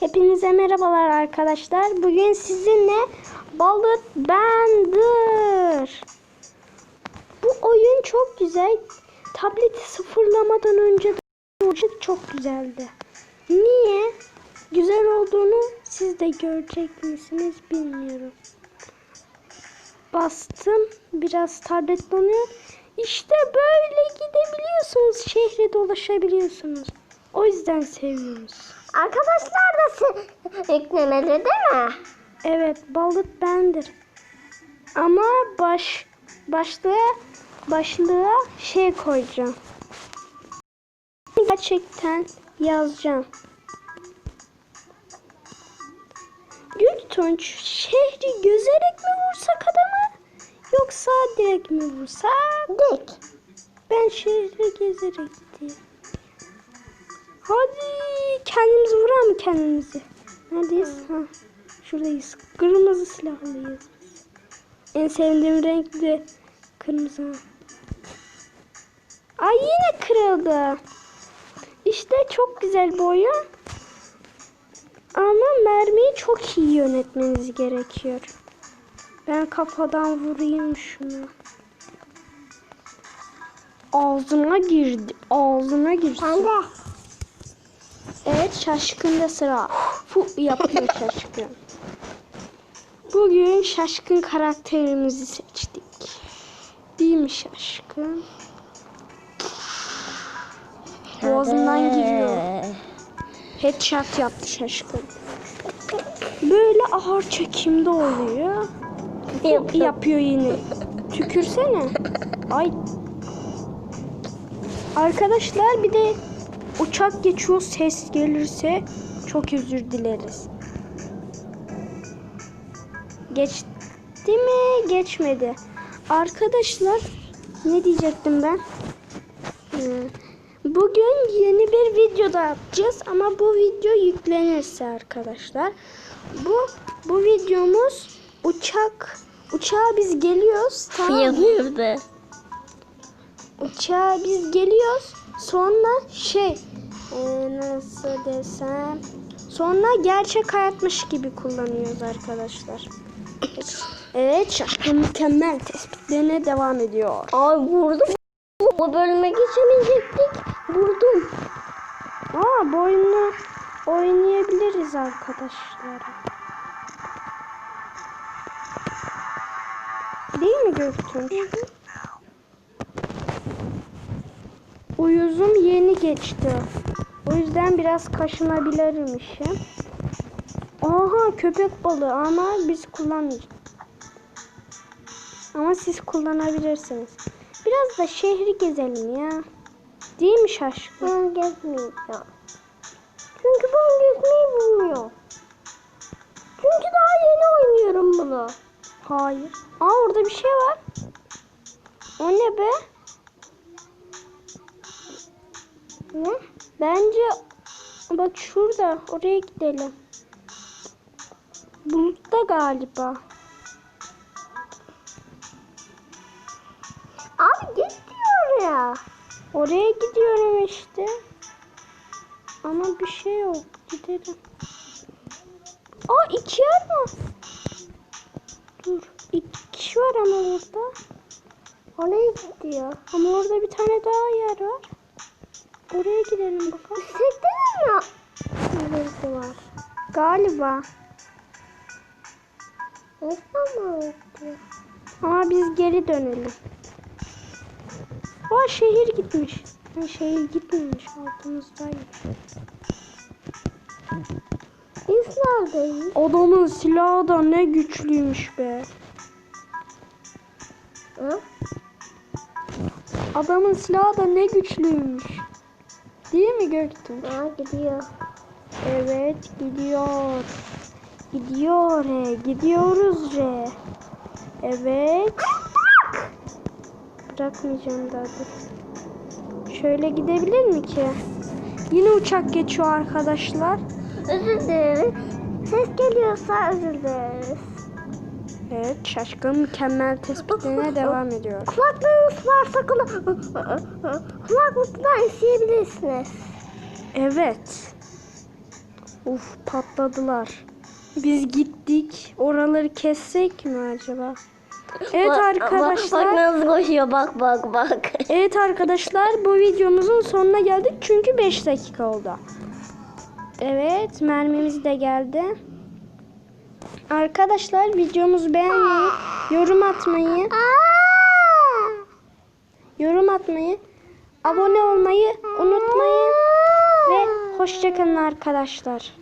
Hepinize merhabalar arkadaşlar. Bugün sizinle Balık Bender. Bu oyun çok güzel. Tableti sıfırlamadan önce çok güzeldi. Niye? Güzel olduğunu siz de görecek misiniz bilmiyorum. Bastım. Biraz tablet donuyor. İşte böyle gidebiliyorsunuz. Şehre dolaşabiliyorsunuz. O yüzden seviyoruz. Arkadaşlar da eklemeli değil mi? Evet balık bendir. Ama baş başlığa başlığa şey koyacağım. Gerçekten yazacağım. Gültunç şehri gözerek mi vursak adamı yoksa direkt mi vursak? Dik. Ben şehri gezerek gideyim. Hadi kendimizi vuralım kendimizi. Neredeyiz? Ha, şuradayız. Kırmızı silahlıyız. En sevdiğim renk de kırmızı. Ay yine kırıldı. İşte çok güzel oyun. Ama mermiyi çok iyi yönetmeniz gerekiyor. Ben kafadan vurayım şunu. Ağzına girdi. Ağzına girdi. Ben Evet şaşkında sıra. Fu yapıyor şaşkın. Bugün şaşkın karakterimizi seçtik. Değil mi şaşkın? Boğazından giriyor. Headshot yaptı şaşkın. Böyle ağır çekimde oluyor. Fu yapıyor yine. Tükürsene. Ay. Arkadaşlar bir de uçak geçiyor ses gelirse çok özür dileriz. Geçti mi? Geçmedi. Arkadaşlar ne diyecektim ben? Ee, Bugün yeni bir video da yapacağız ama bu video yüklenirse arkadaşlar. Bu bu videomuz uçak uçağa biz geliyoruz tamam. Uçağa biz geliyoruz. Sonra şey e, nasıl desem sonra gerçek hayatmış gibi kullanıyoruz arkadaşlar. Evet şaşkın mükemmel tespitlerine devam ediyor. Ay vurdum. Bu bölüme geçemeyecektik. Vurdum. Aa bu oyunu oynayabiliriz arkadaşlar. Değil mi Göktuğ? Uyuzum yeni geçti. O yüzden biraz kaşınabilirmişim. Aha köpek balığı ama biz kullanmayacağız. Ama siz kullanabilirsiniz. Biraz da şehri gezelim ya. Değil mi şaşkın? Ben gezmeyeceğim. Çünkü ben gezmeyi bilmiyorum. Çünkü daha yeni oynuyorum bunu. Hayır. Aa orada bir şey var. O ne be? Ne? Bence bak şurada oraya gidelim. Bulutta galiba. Abi git diyor ya. Oraya gidiyorum işte. Ama bir şey yok. Gidelim. Aa iki yer var. Dur. İki kişi var ama orada. Oraya git diyor. Ama orada bir tane daha yer var. Oraya gidelim bakalım. Yüksekte mi? Neresi var? Galiba. Nasıl mı diyor? Ama biz geri dönelim. Aa şehir gitmiş. Ha, şehir gitmemiş altımızdaymış. Biz neredeyiz? Adamın silahı da ne güçlüymüş be. Hı? Adamın silahı da ne güçlüymüş. Değil mi Göktuğ? Aa gidiyor. Evet gidiyor. Gidiyor he. Gidiyoruz re. Evet. Bırakmayacağım daha dur. Şöyle gidebilir mi ki? Yine uçak geçiyor arkadaşlar. Özür dileriz. Ses geliyorsa özür dileriz. Evet şaşkın mükemmel tespitine devam ediyor. Kulaklığınız varsa kula kulaklıktan isteyebilirsiniz. Evet. Uf patladılar. Biz gittik. Oraları kessek mi acaba? Evet Bak- arkadaşlar. Bak, bak nasıl koşuyor bak bak bak. Evet arkadaşlar bu videomuzun sonuna geldik çünkü 5 dakika oldu. Evet mermimiz de geldi. Arkadaşlar videomuzu beğenmeyi, yorum atmayı, yorum atmayı, abone olmayı unutmayın ve hoşçakalın arkadaşlar.